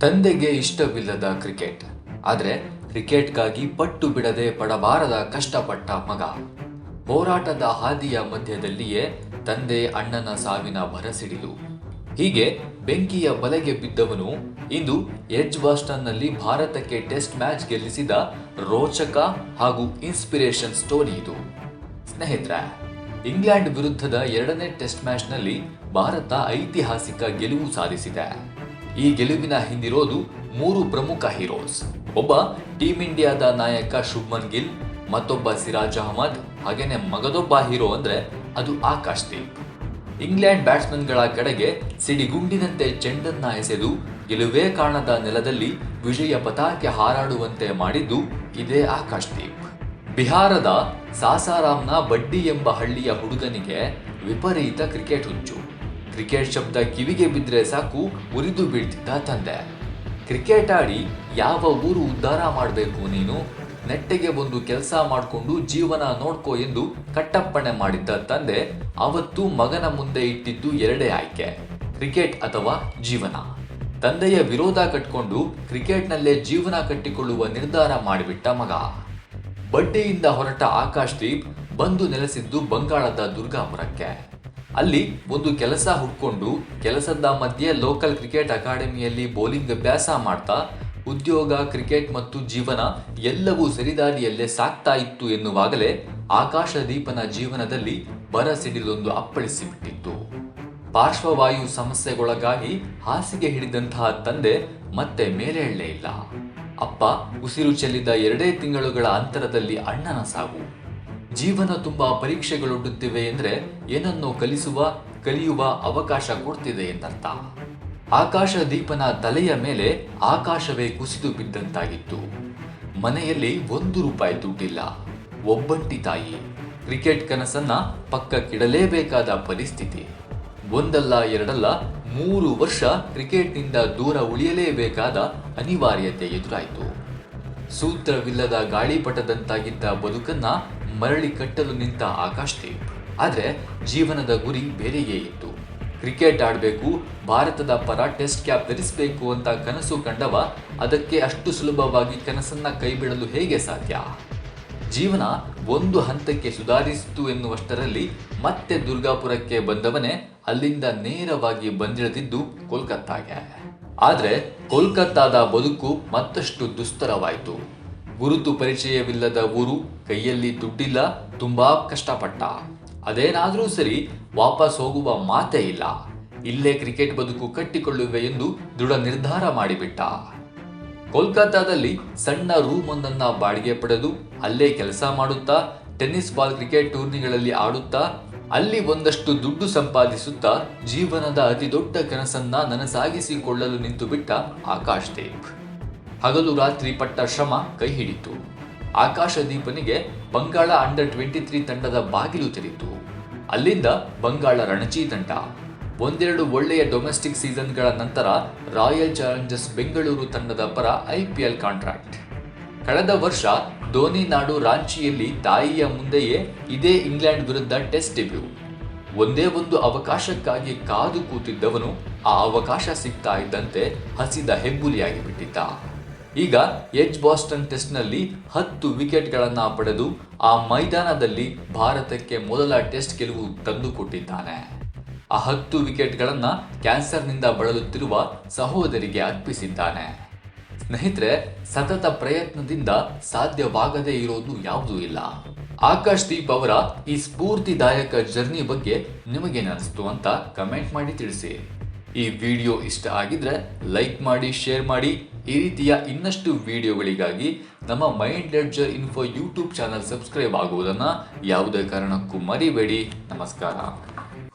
ತಂದೆಗೆ ಇಷ್ಟವಿಲ್ಲದ ಕ್ರಿಕೆಟ್. ಆದರೆ ಕ್ರಿಕೆಟ್ಗಾಗಿ ಪಟ್ಟು ಬಿಡದೆ ಪಡಬಾರದ ಕಷ್ಟಪಟ್ಟ ಮಗ. ಹೋರಾಟದ ಹಾದಿಯ ಮಧ್ಯದಲ್ಲಿಯೇ ತಂದೆ ಅಣ್ಣನ ಸಾವಿನ ಭರಸಿಡಿಲು. ಹೀಗೆ ಬೆಂಕಿಯ ಬಲೆಗೆ ಬಿದ್ದವನು ಇಂದು ಎಡ್ಜ್ ಬಾಸ್ಟನ್ನಲ್ಲಿ ಭಾರತಕ್ಕೆ ಟೆಸ್ಟ್ ಮ್ಯಾಚ್ ಗೆಲ್ಲಿಸಿದ ರೋಚಕ ಹಾಗೂ ಇನ್ಸ್ಪಿರೇಷನ್ ಸ್ಟೋರಿ ಇದು. ಸ್ನೇಹಿತರ, ಇಂಗ್ಲೆಂಡ್ ವಿರುದ್ಧದ ಎರಡನೇ ಟೆಸ್ಟ್ ಮ್ಯಾಚ್ನಲ್ಲಿ ಭಾರತ ಐತಿಹಾಸಿಕ ಗೆಲುವು ಸಾಧಿಸಿದೆ. ಈ ಗೆಲುವಿನ ಹಿಂದಿರೋದು ಮೂರು ಪ್ರಮುಖ ಹೀರೋಸ್. ಒಬ್ಬ ಟೀಂ ಇಂಡಿಯಾದ ನಾಯಕ ಶುಭ್ಮನ್ ಗಿಲ್, ಮತ್ತೊಬ್ಬ ಸಿರಾಜ್ ಅಹಮದ್, ಹಾಗೇನೆ ಮಗದೊಬ್ಬ ಹೀರೋ ಅಂದ್ರೆ ಅದು ಆಕಾಶ್ ದೀಪ್. ಇಂಗ್ಲೆಂಡ್ ಬ್ಯಾಟ್ಸ್ಮನ್ಗಳ ಕಡೆಗೆ ಸಿಡಿಗುಂಡಿನಂತೆ ಚೆಂಡನ್ನ ಎಸೆದು ಗೆಲುವೇ ಕಾಣದ ನೆಲದಲ್ಲಿ ವಿಜಯ ಪತಾಕೆ ಹಾರಾಡುವಂತೆ ಮಾಡಿದ್ದು ಇದೇ ಆಕಾಶ್ ದೀಪ್. ಬಿಹಾರದ ಸಾಸಾರಾಮ್ನ ಬಡ್ಡಿ ಎಂಬ ಹಳ್ಳಿಯ ಹುಡುಗನಿಗೆ ವಿಪರೀತ ಕ್ರಿಕೆಟ್ ಹುಚ್ಚು. ಕ್ರಿಕೆಟ್ ಶಬ್ದ ಕಿವಿಗೆ ಬಿದ್ದರೆ ಸಾಕು, ಉರಿದು ಬೀಳ್ತಿದ್ದ ತಂದೆ. ಕ್ರಿಕೆಟ್ ಆಡಿ ಯಾವ ಊರು ಉದ್ಧಾರ ಮಾಡಬೇಕು ನೀನು? ನೆಟ್ಟೆಗೆ ಒಂದು ಕೆಲಸ ಮಾಡಿಕೊಂಡು ಜೀವನ ನೋಡ್ಕೋ ಎಂದು ಕಟ್ಟಪ್ಪಣೆ ಮಾಡಿದ್ದ ತಂದೆ ಅವತ್ತು ಮಗನ ಮುಂದೆ ಇಟ್ಟಿದ್ದು ಎರಡೇ ಆಯ್ಕೆ ಕ್ರಿಕೆಟ್ ಅಥವಾ ಜೀವನ. ತಂದೆಯ ವಿರೋಧ ಕಟ್ಕೊಂಡು ಕ್ರಿಕೆಟ್ನಲ್ಲೇ ಜೀವನ ಕಟ್ಟಿಕೊಳ್ಳುವ ನಿರ್ಧಾರ ಮಾಡಿಬಿಟ್ಟ ಮಗ. ಬಡ್ಡಿಯಿಂದ ಹೊರಟ ಆಕಾಶ್ ದೀಪ್ ಬಂದು ನೆಲೆಸಿದ್ದು ಬಂಗಾಳದ ದುರ್ಗಾಪುರಕ್ಕೆ. ಅಲ್ಲಿ ಒಂದು ಕೆಲಸ ಹುಡ್ಕೊಂಡು ಕೆಲಸದ ಮಧ್ಯೆ ಲೋಕಲ್ ಕ್ರಿಕೆಟ್ ಅಕಾಡೆಮಿಯಲ್ಲಿ ಬೌಲಿಂಗ್ ಅಭ್ಯಾಸ ಮಾಡ್ತಾ, ಉದ್ಯೋಗ ಕ್ರಿಕೆಟ್ ಮತ್ತು ಜೀವನ ಎಲ್ಲವೂ ಸರಿದಾರಿಯಲ್ಲೇ ಸಾಕ್ತಾ ಇತ್ತು ಎನ್ನುವಾಗಲೇ ಆಕಾಶದೀಪನ ಜೀವನದಲ್ಲಿ ಬರ ಸಿಡಿಲೊಂದು ಅಪ್ಪಳಿಸಿಬಿಟ್ಟಿತ್ತು. ಪಾರ್ಶ್ವವಾಯು ಸಮಸ್ಯೆಗೊಳಗಾಗಿ ಹಾಸಿಗೆ ಹಿಡಿದಂತಹ ತಂದೆ ಮತ್ತೆ ಮೇಲೆ ಇಲ್ಲ. ಅಪ್ಪ ಉಸಿರು ಚೆಲ್ಲಿದ ಎರಡೇ ತಿಂಗಳುಗಳ ಅಂತರದಲ್ಲಿ ಅಣ್ಣನ ಸಾವು. ಜೀವನ ತುಂಬಾ ಪರೀಕ್ಷೆಗಳೊಡ್ಡುತ್ತಿವೆ ಎಂದರೆ ಏನನ್ನೋ ಕಲಿಸುವ, ಕಲಿಯುವ ಅವಕಾಶ ಕೊಡ್ತಿದೆ ಎಂದರ್ಥ. ಆಕಾಶ ದೀಪನ ತಲೆಯ ಮೇಲೆ ಆಕಾಶವೇ ಕುಸಿದು ಬಿದ್ದಂತಾಗಿತ್ತು. ಮನೆಯಲ್ಲಿ ಒಂದು ರೂಪಾಯಿ ದುಡ್ಡಿಲ್ಲ. ಒಬ್ಬಂಟಿ ತಾಯಿ. ಕ್ರಿಕೆಟ್ ಕನಸನ್ನ ಪಕ್ಕಕ್ಕಿಡಲೇಬೇಕಾದ ಪರಿಸ್ಥಿತಿ. ಒಂದಲ್ಲ, ಎರಡಲ್ಲ, ಮೂರು ವರ್ಷ ಕ್ರಿಕೆಟ್ನಿಂದ ದೂರ ಉಳಿಯಲೇಬೇಕಾದ ಅನಿವಾರ್ಯತೆ ಎದುರಾಯಿತು. ಸೂತ್ರವಿಲ್ಲದ ಗಾಳಿಪಟದಂತಾಗಿದ್ದ ಬದುಕನ್ನ ಮರಳಿ ಕಟ್ಟಲು ನಿಂತ ಆಕಾಶ್ ಆದರೆ ಆದ್ರೆ ಜೀವನದ ಗುರಿ ಬೇರೆಯೇ ಇತ್ತು. ಕ್ರಿಕೆಟ್ ಆಡಬೇಕು, ಭಾರತದ ಪರ ಟೆಸ್ಟ್ ಕ್ಯಾಪ್ ಧರಿಸಬೇಕು ಅಂತ ಕನಸು ಕಂಡವ ಅದಕ್ಕೆ ಅಷ್ಟು ಸುಲಭವಾಗಿ ಕನಸನ್ನ ಕೈಬಿಡಲು ಹೇಗೆ ಸಾಧ್ಯ? ಜೀವನ ಒಂದು ಹಂತಕ್ಕೆ ಸುಧಾರಿಸಿತು ಎನ್ನುವಷ್ಟರಲ್ಲಿ ಮತ್ತೆ ದುರ್ಗಾಪುರಕ್ಕೆ ಬಂದವನೇ ಅಲ್ಲಿಂದ ನೇರವಾಗಿ ಬಂದಿಳಿದಿದ್ದು ಕೋಲ್ಕತ್ತಾಗೆ. ಆದರೆ ಕೋಲ್ಕತ್ತಾದ ಬದುಕು ಮತ್ತಷ್ಟು ದುಸ್ತರವಾಯಿತು. ಗುರುತು ಪರಿಚಯವಿಲ್ಲದ ಊರು, ಕೈಯಲ್ಲಿ ದುಡ್ಡಿಲ್ಲ, ತುಂಬಾ ಕಷ್ಟಪಟ್ಟ. ಅದೇನಾದರೂ ಸರಿ, ವಾಪಸ್ ಹೋಗುವ ಮಾತೇ ಇಲ್ಲ. ಇಲ್ಲೇ ಕ್ರಿಕೆಟ್ ಬದುಕು ಕಟ್ಟಿಕೊಳ್ಳುವೆ ಎಂದು ದೃಢ ನಿರ್ಧಾರ ಮಾಡಿಬಿಟ್ಟ. ಕೋಲ್ಕತ್ತಾದಲ್ಲಿ ಸಣ್ಣ ರೂಮ್ ಒಂದನ್ನ ಬಾಡಿಗೆ ಪಡೆದು ಅಲ್ಲೇ ಕೆಲಸ ಮಾಡುತ್ತಾ, ಟೆನ್ನಿಸ್ ಬಾಲ್ ಕ್ರಿಕೆಟ್ ಟೂರ್ನಿಗಳಲ್ಲಿ ಆಡುತ್ತಾ, ಅಲ್ಲಿ ಒಂದಷ್ಟು ದುಡ್ಡು ಸಂಪಾದಿಸುತ್ತಾ, ಜೀವನದ ಅತಿ ದೊಡ್ಡ ಕನಸನ್ನ ನನಸಾಗಿಸಿಕೊಳ್ಳಲು ನಿಂತು ಬಿಟ್ಟ ಆಕಾಶ್ ದೀಪ್ ಹಗಲು ರಾತ್ರಿ ಪಟ್ಟ ಶ್ರಮ ಕೈ ಹಿಡಿತು ಆಕಾಶ ದೀಪನಿಗೆ ಬಂಗಾಳ ಅಂಡರ್ ಟ್ವೆಂಟಿ ತ್ರೀ ತಂಡದ ಬಾಗಿಲು ತೆರೆಯಿತು. ಅಲ್ಲಿಂದ ಬಂಗಾಳ ರಣಜಿ ತಂಡ. ಒಂದೆರಡು ಒಳ್ಳೆಯ ಡೊಮೆಸ್ಟಿಕ್ ಸೀಸನ್ಗಳ ನಂತರ ರಾಯಲ್ ಚಾಲೆಂಜರ್ಸ್ ಬೆಂಗಳೂರು ತಂಡದ ಪರ ಐಪಿಎಲ್ ಕಾಂಟ್ರಾಕ್ಟ್. ಕಳೆದ ವರ್ಷ ಧೋನಿ ನಾಡು ರಾಂಚಿಯಲ್ಲಿ ತಾಯಿಯ ಮುಂದೆಯೇ ಇದೇ ಇಂಗ್ಲೆಂಡ್ ವಿರುದ್ಧ ಟೆಸ್ಟ್ ಡೆಬ್ಯೂ. ಒಂದೇ ಒಂದು ಅವಕಾಶಕ್ಕಾಗಿ ಕಾದು ಕೂತಿದ್ದವನು ಆ ಅವಕಾಶ ಸಿಗ್ತಾ ಇದ್ದಂತೆ ಹಸಿದ ಹೆಬ್ಬುಲಿಯಾಗಿ ಬಿಟ್ಟಿದ್ದ. ಈಗ ಎಚ್ ಬಾಸ್ಟನ್ ಟೆಸ್ಟ್ನಲ್ಲಿ ಹತ್ತು ವಿಕೆಟ್ಗಳನ್ನ ಪಡೆದು ಆ ಮೈದಾನದಲ್ಲಿ ಭಾರತಕ್ಕೆ ಮೊದಲ ಟೆಸ್ಟ್ ಗೆಲುವು ತಂದುಕೊಟ್ಟಿದ್ದಾನೆ. ಆ ಹತ್ತು ಕ್ಯಾನ್ಸರ್ ಕ್ಯಾನ್ಸರ್ನಿಂದ ಬಳಲುತ್ತಿರುವ ಸಹೋದರಿಗೆ ಅರ್ಪಿಸಿದ್ದಾನೆ. ಸ್ನೇಹಿತರೆ, ಸತತ ಪ್ರಯತ್ನದಿಂದ ಸಾಧ್ಯವಾಗದೇ ಇರೋದು ಯಾವುದೂ ಇಲ್ಲ. ಆಕಾಶ್ ದೀಪ್ ಅವರ ಈ ಸ್ಫೂರ್ತಿದಾಯಕ ಜರ್ನಿ ಬಗ್ಗೆ ನಿಮಗೇನಿಸ್ತು ಅಂತ ಕಮೆಂಟ್ ಮಾಡಿ ತಿಳಿಸಿ. ಈ ವಿಡಿಯೋ ಇಷ್ಟ ಆಗಿದ್ರೆ ಲೈಕ್ ಮಾಡಿ, ಶೇರ್ ಮಾಡಿ. ಈ ರೀತಿಯ ಇನ್ನಷ್ಟು ವಿಡಿಯೋಗಳಿಗಾಗಿ ನಮ್ಮ Mind Ledger Info YouTube channel subscribe ಆಗುವುದನ್ನು ಯಾವುದೇ ಕಾರಣಕ್ಕೂ ಮರಿಬೇಡಿ. ನಮಸ್ಕಾರ.